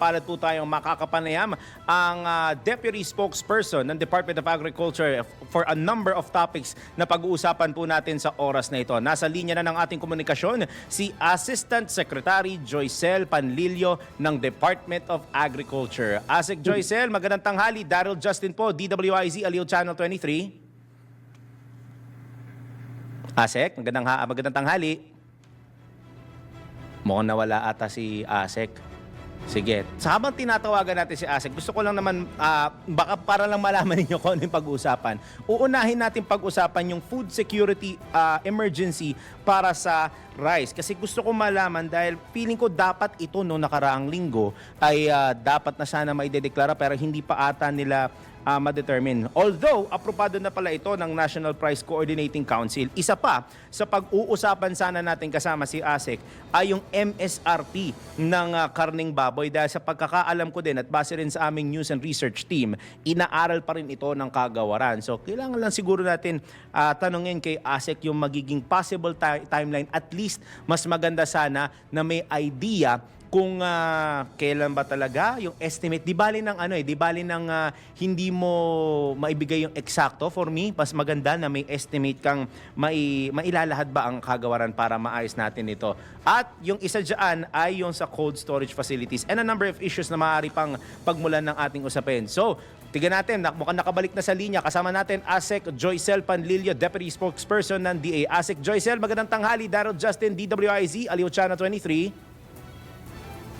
mapalad po tayong makakapanayam ang ah, Deputy Spokesperson ng Department of Agriculture for a number of topics na pag-uusapan po natin sa oras na ito. Nasa linya na ng ating komunikasyon si Assistant Secretary Joycel Panlilio ng Department of Agriculture. Asik Joycel, magandang tanghali. Daryl Justin po, DWIZ, Aliw Channel 23. Asek, magandang, ha- magandang tanghali. Mukhang nawala ata si Asek. Sige. Sa habang tinatawagan natin si Asek, gusto ko lang naman, ah, baka para lang malaman ninyo kung ano yung pag-uusapan. Uunahin natin pag-usapan yung food security ah, emergency para sa rice. Kasi gusto ko malaman dahil feeling ko dapat ito noong nakaraang linggo ay ah, dapat na sana maidedeklara pero hindi pa ata nila ah, ma-determine. Although, aprobado na pala ito ng National Price Coordinating Council, isa pa sa pag-uusapan sana natin kasama si ASEC ay yung MSRP ng ah, karning baboy dahil sa pagkakaalam ko din at base rin sa aming news and research team, inaaral pa rin ito ng kagawaran. So, kailangan lang siguro natin ah, tanungin kay ASEC yung magiging possible ti- timeline. At least, mas maganda sana na may idea kung ah, kailan ba talaga yung estimate di bali ng ano eh di bali ng ah, hindi mo maibigay yung eksakto for me mas maganda na may estimate kang mai, mailalahad ba ang kagawaran para maayos natin ito at yung isa diyan ay yung sa cold storage facilities and a number of issues na maaari pang pagmulan ng ating usapin so Tignan natin, mukhang nakabalik na sa linya. Kasama natin ASEC Joycel Panlilio, Deputy Spokesperson ng DA. ASEC Joycel, magandang tanghali. Daryl Justin, DWIZ, Aliw Channel 23.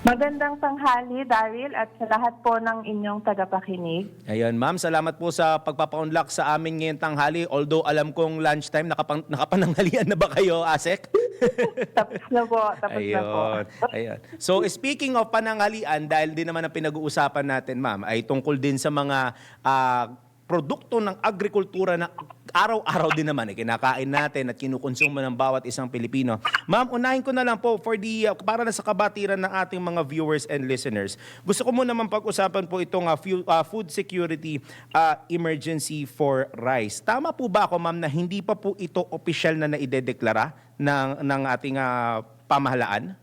Magandang tanghali, Daryl, at sa lahat po ng inyong tagapakinig. Ayun, ma'am, salamat po sa pagpapaunlak sa amin ngayong tanghali. Although alam kong lunchtime, nakapang, nakapananghalian na ba kayo, Asek? Tapos na po, tapos na po. Ayun, ayun. So speaking of pananghalian, dahil din naman ang pinag-uusapan natin, ma'am, ay tungkol din sa mga ah, produkto ng agrikultura na araw-araw din naman eh, kinakain natin at kinukonsumo ng bawat isang Pilipino. Ma'am, unahin ko na lang po for the, uh, para na sa kabatiran ng ating mga viewers and listeners. Gusto ko muna naman pag-usapan po itong uh, fu- uh, food security uh, emergency for rice. Tama po ba ako, ma'am, na hindi pa po ito opisyal na naidedeklara ng, ng ating uh, pamahalaan?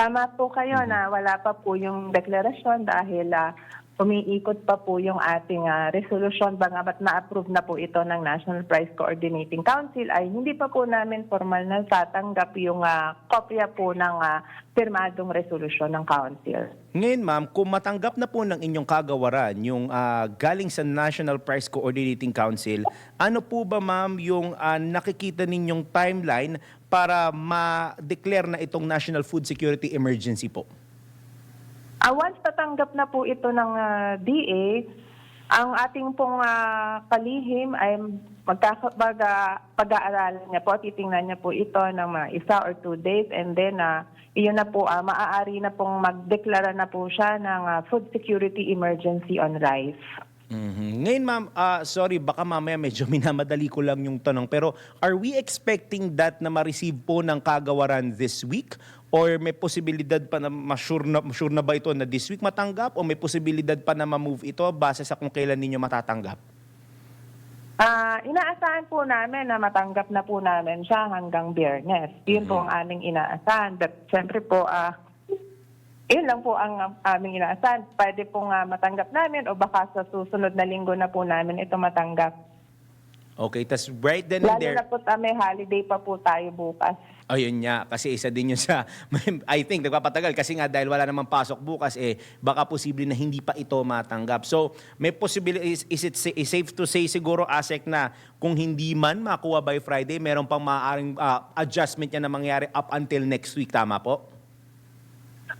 Tama po kayo na wala pa po yung deklarasyon dahil ah, umiikot pa po yung ating ah, resolution bangamat na-approve na po ito ng National Price Coordinating Council ay hindi pa po namin formal na tatanggap yung ah, kopya po ng ah, pirmadong resolution ng Council. Ngayon ma'am, kung matanggap na po ng inyong kagawaran yung ah, galing sa National Price Coordinating Council, ano po ba ma'am yung ah, nakikita ninyong timeline para ma-declare na itong National Food Security Emergency po? Ah, once natanggap na po ito ng ah, DA, ang ating pong ah, kalihim ay magkakapag ah, pag-aaralan niya po, titingnan niya po ito ng mga isa or two days and then ah, iyon na po, ah, maaari na pong magdeklara na po siya ng ah, food security emergency on rice. Mhm. Ngayon ma'am, ah, sorry baka mamaya medyo minamadali ko lang yung tanong pero are we expecting that na ma-receive po ng kagawaran this week or may posibilidad pa na ma-sure na, sure na ba ito na this week matanggap o may posibilidad pa na ma-move ito base sa kung kailan ninyo matatanggap? Ah, inaasahan po namin na matanggap na po namin siya hanggang biyernes. Yun po ang aming inaasahan. But syempre po, ah, yun lang po ang um, aming inaasahan. Pwede pong ah, matanggap namin o baka sa susunod na linggo na po namin ito matanggap. Okay, tas right then and Lalo there, na po ah, may holiday pa po tayo bukas. ayun nga, kasi isa din yun sa, I think, nagpapatagal kasi nga dahil wala namang pasok bukas, eh, baka posible na hindi pa ito matanggap. So, may possibility, is, is it is safe to say siguro, Asek, na kung hindi man makuha by Friday, meron pang maaaring ah, adjustment niya na mangyari up until next week, tama po?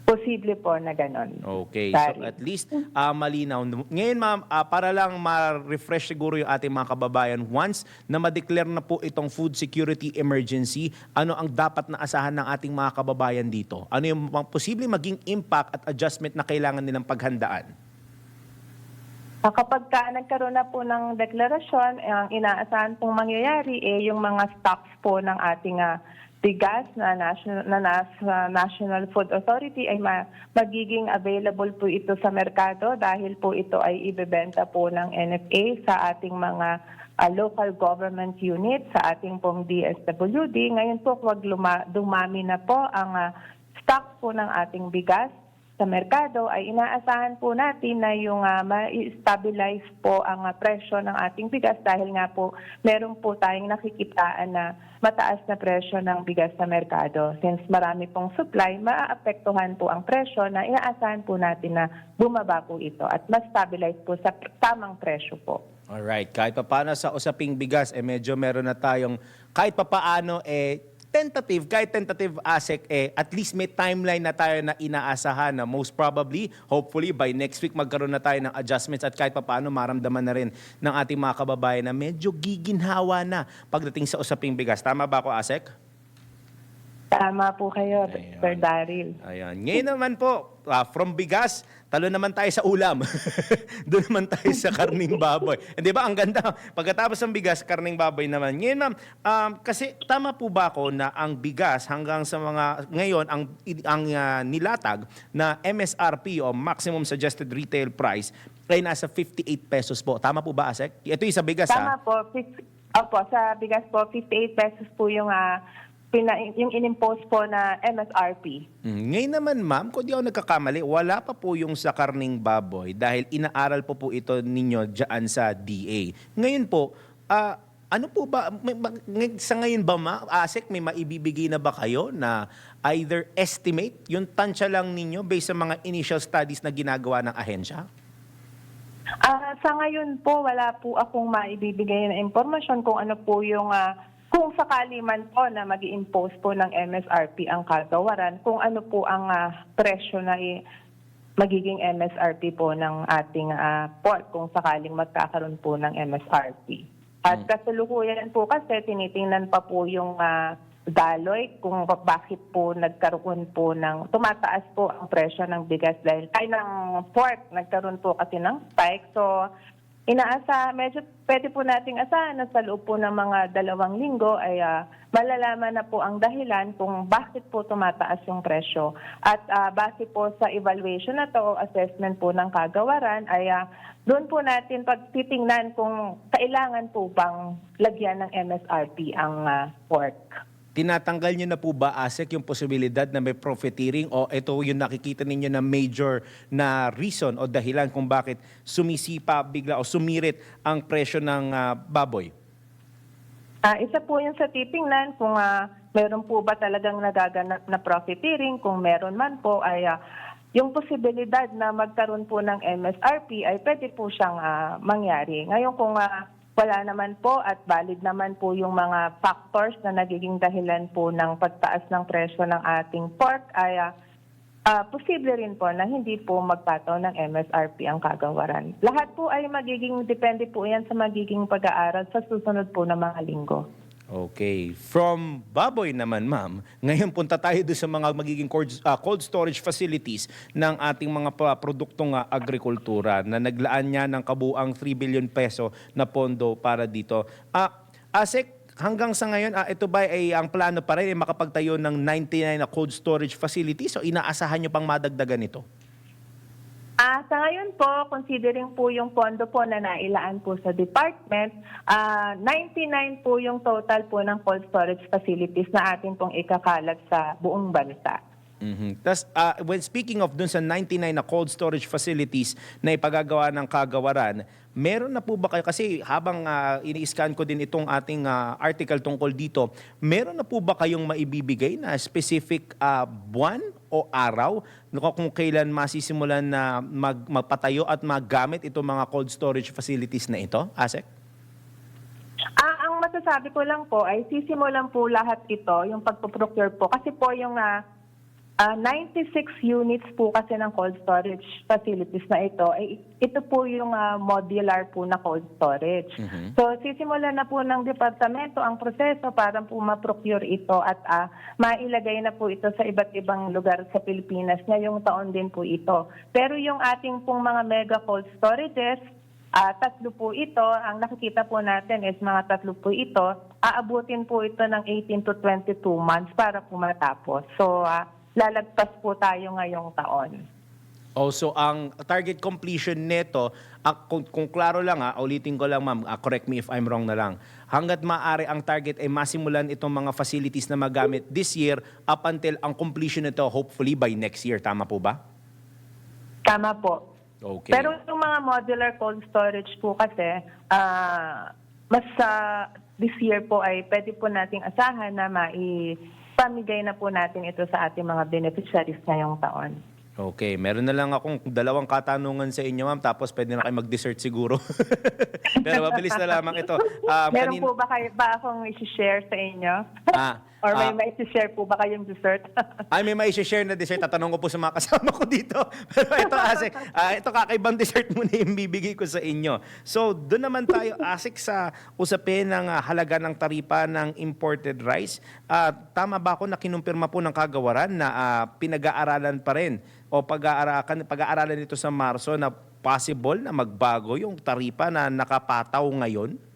Posible po na ganon. Okay, so Sorry. at least ah, malinaw. Ngayon ma'am, ah, para lang ma-refresh siguro yung ating mga kababayan, once na ma-declare na po itong food security emergency, ano ang dapat na asahan ng ating mga kababayan dito? Ano yung posible maging impact at adjustment na kailangan nilang paghandaan? Ah, Kapag ka nagkaroon na po ng deklarasyon, ang inaasahan pong mangyayari eh yung mga stocks po ng ating ah, bigas na national, na nas- na National Food Authority ay ma- magiging available po ito sa merkado dahil po ito ay ibebenta po ng NFA sa ating mga ah, local government unit sa ating pong DSWD. Ngayon po, wag luma- dumami na po ang ah, stock po ng ating bigas sa merkado ay inaasahan po natin na yung ah, ma-stabilize po ang ah, presyo ng ating bigas dahil nga po meron po tayong nakikitaan na mataas na presyo ng bigas sa merkado. Since marami pong supply, maaapektuhan po ang presyo na inaasahan po natin na bumaba po ito at ma-stabilize po sa tamang presyo po. Alright, kahit pa paano sa usaping bigas, eh medyo meron na tayong, kahit pa paano, eh, tentative, kahit tentative ASEC, eh, at least may timeline na tayo na inaasahan na most probably, hopefully, by next week magkaroon na tayo ng adjustments at kahit pa paano maramdaman na rin ng ating mga kababayan na medyo giginhawa na pagdating sa usaping bigas. Tama ba ako, ASEC? Tama po kayo, Ayun. Sir Daryl. Ayan. Ngayon naman po, ah, from bigas, talo naman tayo sa ulam. Doon naman tayo sa karning baboy. Hindi ba? Ang ganda. Pagkatapos ng bigas, karning baboy naman. Ngayon, ma'am, um, kasi tama po ba ako na ang bigas hanggang sa mga, ngayon, ang, ang ah, nilatag na MSRP o Maximum Suggested Retail Price ay nasa 58 pesos po. Tama po ba, Asek? Ito yung sa bigas, Tama ha? po. Fif- Opo, sa bigas po, 58 pesos po yung, ah, pina- yung inimpose po na MSRP. Mm, Ngayon naman, ma'am, kung di ako nagkakamali, wala pa po yung sa karning baboy dahil inaaral po po ito ninyo dyan sa DA. Ngayon po, ah, ano po ba, may, ma- ngay- sa ngayon ba, ma, ASEC, may maibibigay na ba kayo na either estimate, yung tansya lang ninyo based sa mga initial studies na ginagawa ng ahensya? Ah, sa ngayon po, wala po akong maibibigay na impormasyon kung ano po yung ah, kung sakali man po na mag impose po ng MSRP ang kagawaran, kung ano po ang ah, presyo na i- magiging MSRP po ng ating ah, pork kung sakaling magkakaroon po ng MSRP. At kasalukuyan po kasi tinitingnan pa po yung ah, daloy kung ba- bakit po nagkaroon po ng tumataas po ang presyo ng bigas dahil ay ng pork nagkaroon po kasi ng spike. So inaasa medyo pwede po nating asahan na sa loob po ng mga dalawang linggo ay ah, malalaman na po ang dahilan kung bakit po tumataas yung presyo. At ah, base po sa evaluation na to o assessment po ng kagawaran ay ah, doon po natin pagtitingnan kung kailangan po bang lagyan ng MSRP ang ah, pork. Tinatanggal nyo na po ba, ASEC, yung posibilidad na may profiteering o ito yung nakikita ninyo na major na reason o dahilan kung bakit sumisipa bigla o sumirit ang presyo ng ah, baboy? Ah, isa po yung sa titingnan kung ah, meron po ba talagang nagaganap na profiteering. Kung meron man po ay ah, yung posibilidad na magkaroon po ng MSRP ay pwede po siyang ah, mangyari. Ngayon kung ah, wala naman po at valid naman po yung mga factors na nagiging dahilan po ng pagtaas ng presyo ng ating pork ay ah, Ah, posible rin po na hindi po magpataw ng MSRP ang kagawaran. Lahat po ay magiging, depende po yan sa magiging pag-aaral sa susunod po na mga linggo. Okay. From baboy naman, ma'am, ngayon punta tayo doon sa mga magiging cold, ah, storage facilities ng ating mga produktong ah, agrikultura na naglaan niya ng kabuang 3 billion peso na pondo para dito. Ah, ASEC, hanggang sa ngayon, ah, ito ba ay ang plano pa rin ay makapagtayo ng 99 na cold storage facilities o inaasahan nyo pang madagdagan ito? Ah, sa ngayon po, considering po yung pondo po na nailaan po sa department, ah 99 po yung total po ng cold storage facilities na atin pong ikakalat sa buong bansa. Mhm. Tas ah, when speaking of dun sa 99 na cold storage facilities na ipagagawa ng kagawaran, meron na po ba kayo kasi habang ah, ini-scan ko din itong ating ah, article tungkol dito, meron na po ba kayong maibibigay na specific ah, buwan o araw kung kailan masisimulan na mag, magpatayo at magamit itong mga cold storage facilities na ito, Asek? Ah, ang masasabi ko lang po ay sisimulan po lahat ito, yung pagpo-procure po. Kasi po yung ah, ah, 96 units po kasi ng cold storage facilities na ito, ay ito po yung ah, modular po na cold storage. So sisimulan na po ng departamento ang proseso para po ma-procure ito at ah, mailagay na po ito sa iba't ibang lugar sa Pilipinas ngayong taon din po ito. Pero yung ating pong mga mega cold storages, Ah, tatlo po ito. Ang nakikita po natin is mga tatlo po ito. Aabutin po ito ng 18 to 22 months para po matapos. So, ah, lalagpas po tayo ngayong taon. Oh, so ang target completion nito, ah, kung, kung klaro lang ha, ulitin ko lang ma'am, ah, correct me if I'm wrong na lang. Hanggat maaari ang target ay masimulan itong mga facilities na magamit this year up until ang completion nito hopefully by next year. Tama po ba? Tama po. Okay. Pero yung mga modular cold storage po kasi, ah, mas sa this year po ay pwede po nating asahan na maipamigay na po natin ito sa ating mga beneficiaries ngayong taon. Okay, meron na lang akong dalawang katanungan sa inyo, ma'am, tapos pwede na kayo mag-dessert siguro. Pero mabilis na lamang ito. Um, Meron kanin- po ba, kayo, ba akong isi-share sa inyo? Ah, Or may ah. may isi-share po ba kayong dessert? Ay, may may share na dessert. Tatanong ko po sa mga kasama ko dito. Pero ito, Asik, ah, ito kakaibang dessert muna yung bibigay ko sa inyo. So, doon naman tayo, Asik, sa usapin ng ah, halaga ng taripa ng imported rice. Ah, tama ba ako na kinumpirma po ng kagawaran na ah, pinag-aaralan pa rin o pag-aaralan, pag-aaralan nito sa Marso na possible na magbago yung taripa na nakapataw ngayon?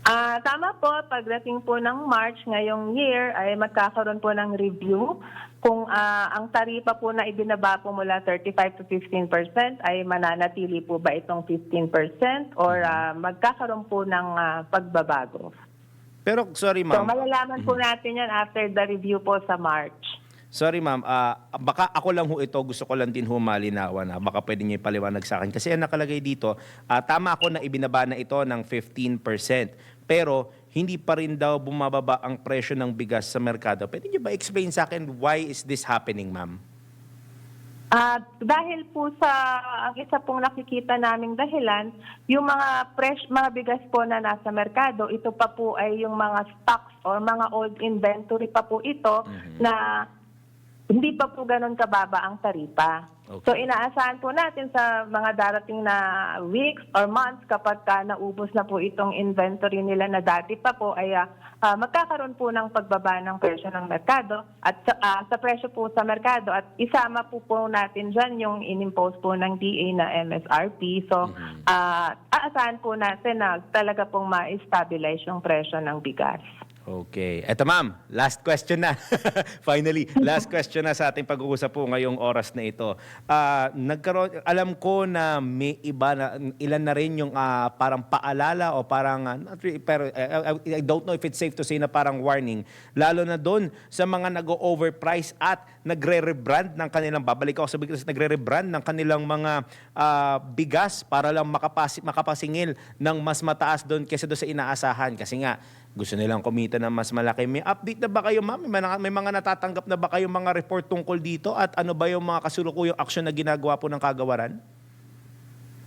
Ah, tama po, pagdating po ng March ngayong year ay magkakaroon po ng review kung ah, ang taripa po na ibinaba po mula 35 to 15% ay mananatili po ba itong 15% or ah, magkakaroon po ng ah, pagbabago. Pero, sorry So ma'am. malalaman po natin yan after the review po sa March. Sorry ma'am, ah, baka ako lang ho ito, gusto ko lang din ho malinawan na baka pwede niyo ipaliwanag sa akin. Kasi ang nakalagay dito, ah, tama ako na ibinaba na ito ng 15%. Pero hindi pa rin daw bumababa ang presyo ng bigas sa merkado. Pwede niyo ba explain sa akin why is this happening ma'am? Ah, dahil po sa ang isa pong nakikita naming dahilan, yung mga fresh mga bigas po na nasa merkado, ito pa po ay yung mga stocks or mga old inventory pa po ito na hindi pa po ganun kababa ang taripa. Okay. So inaasahan po natin sa mga darating na weeks or months kapag ka naubos na po itong inventory nila na dati pa po ay ah, magkakaroon po ng pagbaba ng presyo ng merkado at sa, ah, sa presyo po sa merkado at isama po po natin dyan yung inimpose po ng DA na MSRP. So ah, aasahan po natin na talaga pong ma-stabilize yung presyo ng bigas. Okay. Eto ma'am, last question na. Finally, last question na sa ating pag-uusap po ngayong oras na ito. Ah, nagkaroon, alam ko na may iba na, ilan na rin yung ah, parang paalala o parang, ah, not really, pero eh, I, don't know if it's safe to say na parang warning. Lalo na doon sa mga nag-overprice at nagre-rebrand ng kanilang, babalik ako sa bigas, nagre-rebrand ng kanilang mga ah, bigas para lang makapasi, makapasingil ng mas mataas doon kaysa doon sa inaasahan. Kasi nga, gusto nilang kumita ng mas malaki. May update na ba kayo, ma'am? May may mga natatanggap na ba kayong mga report tungkol dito? At ano ba yung mga kasulukuyang aksyon na ginagawa po ng kagawaran?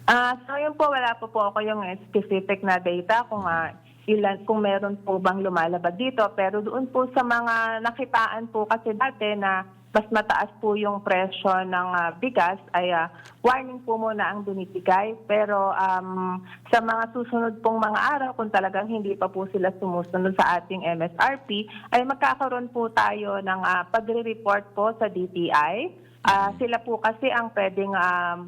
Ah, so yun po wala po po ako yung specific na data kung ah, ilan kung meron po bang lumalabag dito pero doon po sa mga nakitaan po kasi dati na mas mataas po yung presyo ng ah, bigas ay ah, warning po muna ang binibigay. Pero um, sa mga susunod pong mga araw kung talagang hindi pa po sila sumusunod sa ating MSRP ay magkakaroon po tayo ng ah, pagre-report po sa DTI Ah, sila po kasi ang pwedeng ah,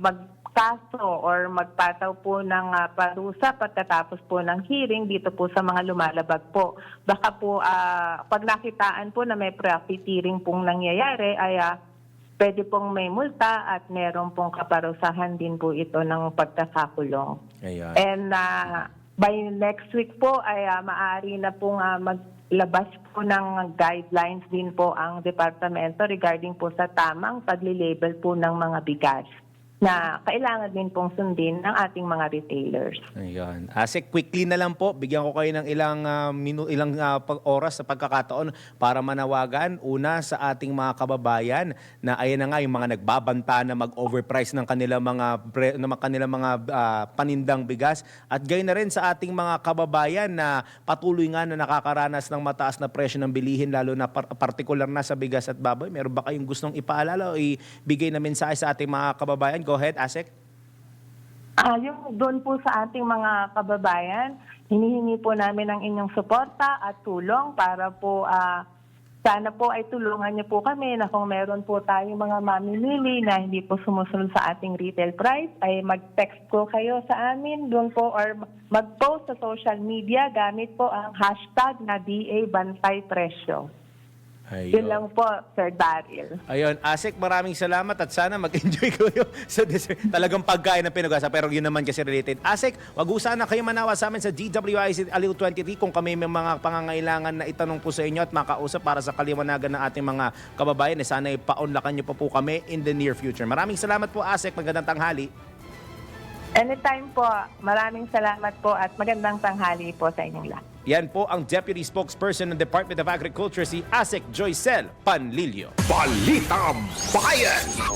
magkaso or magpataw po ng ah, parusa pagkatapos po ng hearing dito po sa mga lumalabag po. Baka po ah, pag nakitaan po na may profiteering pong nangyayari ay ah, pwede pong may multa at meron pong kaparusahan din po ito ng pagkakakulong. Ayan. And uh, by next week po ay uh, maaari na pong uh, maglabas po ng guidelines din po ang departamento regarding po sa tamang pagli-label po ng mga bigas na kailangan din pong sundin ng ating mga retailers. Ayan. Asik, quickly na lang po, bigyan ko kayo ng ilang ah, minu- ilang ah, pag- oras sa pagkakataon para manawagan una sa ating mga kababayan na ayan na nga yung mga nagbabanta na mag-overprice ng kanilang mga bre- ng kanilang mga ah, panindang bigas at gayon na rin sa ating mga kababayan na patuloy nga na nakakaranas ng mataas na presyo ng bilihin lalo na par- particular na sa bigas at baboy. Meron ba kayong gustong ipaalala o ibigay na mensahe sa ating mga kababayan? Go ahead, Asik. Ah, yung doon po sa ating mga kababayan, hinihingi po namin ang inyong suporta at tulong para po ah, sana po ay tulungan niyo po kami na kung meron po tayong mga mamimili na hindi po sumusunod sa ating retail price, ay mag-text po kayo sa amin doon po or mag-post sa social media gamit po ang hashtag na DA Bantay Presyo. Ayun. Yun lang po, Sir Daryl. Ayun, Asik, maraming salamat at sana mag-enjoy kayo sa dessert. Talagang pagkain na pinag-asa, pero yun naman kasi related. Asik, wag sana kayo manawa sa amin sa GWIC Aliw 23 kung kami may mga pangangailangan na itanong po sa inyo at makausap para sa kaliwanagan ng ating mga kababayan. Eh, sana ipaunlakan niyo pa po kami in the near future. Maraming salamat po, Asik. Magandang tanghali. Anytime po, maraming salamat po at magandang tanghali po sa inyong lahat. Yan po ang Deputy Spokesperson ng Department of Agriculture, si Asik Joycel Panlilio. Balitang Bayan!